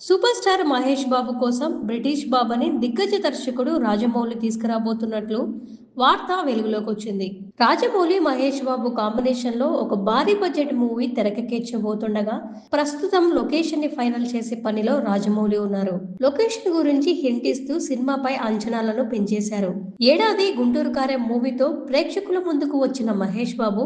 Super star Mahesh Babu కోసం British బాబుని దిగ్గజ దర్శకుడు రాజమౌళి తీసుకురాబోతున్నట్లు వార్త వెలుగులోకి వచ్చింది రాజమౌళి మహేష్ బాబు కాంబినేషన్లో ఒక భారీ బడ్జెట్ మూవీ తెరకెక్కించబోతుండగా ప్రస్తుతం లొకేషన్ని ఫైనల్ చేసే పనిలో రాజమౌళి ఉన్నారు. లొకేషన్ గురించి హింట్ ఇస్తూ సినిమాపై అంచనాలను పెంచేశారు. ఏడాది గుంటూరు కారే మూవీతో ప్రేక్షకుల ముందుకు వచ్చిన Mahesh Babu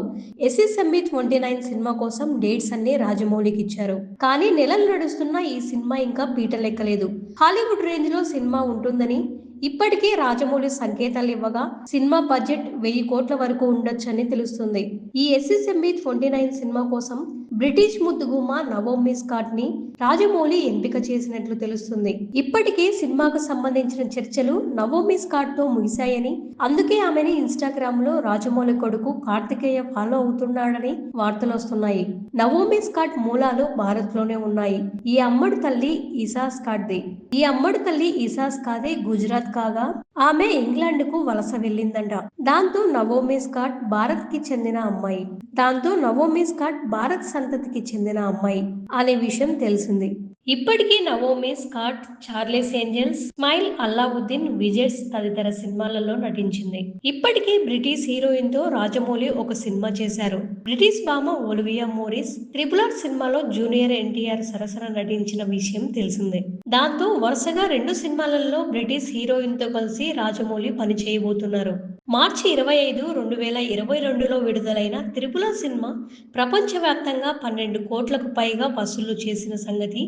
SSMB twenty nine cinema కోసం డేట్స్ అన్ని రాజమౌళికి ఇచ్చారు కానీ నెలలు నడుస్తున్న ఈ సినిమా ఇంకా పీటలెక్కలేదు. హాలీవుడ్ రేంజ్లో సినిమా ఉంటుందని ఇప్పటికే రాజమౌళి సంకేతాలు ఇవ్వగా సినిమా బడ్జెట్ వెయ్యి కోట్ల వరకు ఉండొచ్చని తెలుస్తుంది. ఈ ఎస్ఎస్ఎంబి ట్వంటీ నైన్ సినిమా కోసం బ్రిటిష్ ముద్దుగుమ్మ నవోమి స్కాట్ని రాజమౌళి ఎంపిక చేసినట్లు తెలుస్తుంది. ఇప్పటికే సినిమాకు సంబంధించిన చర్చలు నవోమి స్కాట్తో ముగిశాయని అందుకే ఆమెని ఇన్స్టాగ్రామ్లో రాజమౌళి కొడుకు కార్తికేయ ఫాలో అవుతున్నాడని వార్తలు వస్తున్నాయి. నవోమి స్కాట్ మూలాలు భారత్లోనే ఉన్నాయి. ఈ అమ్మడి తల్లి ఈసా స్కాట్ది. ఈ అమ్మడి తల్లి ఈసా స్కాదే గుజరాత్ కాగా ఆమె ఇంగ్లాండ్కు వలస వెళ్ళిందంట. దాంతో నవోమి స్కాట్ భారత్కి చెందిన అమ్మాయి. దాంతో నవోమి స్కాట్ భారత్ సంతతికి చెందిన అమ్మాయి అనే విషయం తెలిసింది. ఇప్పటికీ Naomi Scott Charlie's Angels Smile Alauddin విజెట్స్ తదితర సినిమాలలో నటించింది. ఇప్పటికీ బ్రిటిష్ హీరోయిన్తో రాజమౌళి ఒక సినిమా చేశారు. బ్రిటిష్ భామ ఒలివియా మోరిస్ త్రిపుల్ ఆర్ సినిమాలో జూనియర్ ఎన్టీఆర్ సరసన నటించిన విషయం తెలిసిందే. దాంతో వరుసగా రెండు సినిమాలలో బ్రిటిష్ హీరోయిన్తో కలిసి రాజమౌళి పనిచేయబోతున్నారు. మార్చి ఇరవై ఐదు రెండు వేల ఇరవై రెండులో విడుదలైన త్రిపుల సినిమా ప్రపంచవ్యాప్తంగా పన్నెండు కోట్లకు పైగా వసూళ్ళు చేసిన సంగతి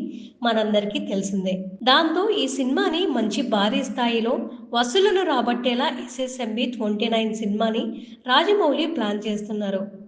మనందరికీ తెలిసిందే. దాంతో ఈ సినిమాని మంచి భారీ స్థాయిలో వసూళ్ళను రాబట్టేలా ఎస్ఎస్ఎంబి ట్వంటీ నైన్ సినిమాని రాజమౌళి ప్లాన్ చేస్తున్నారు.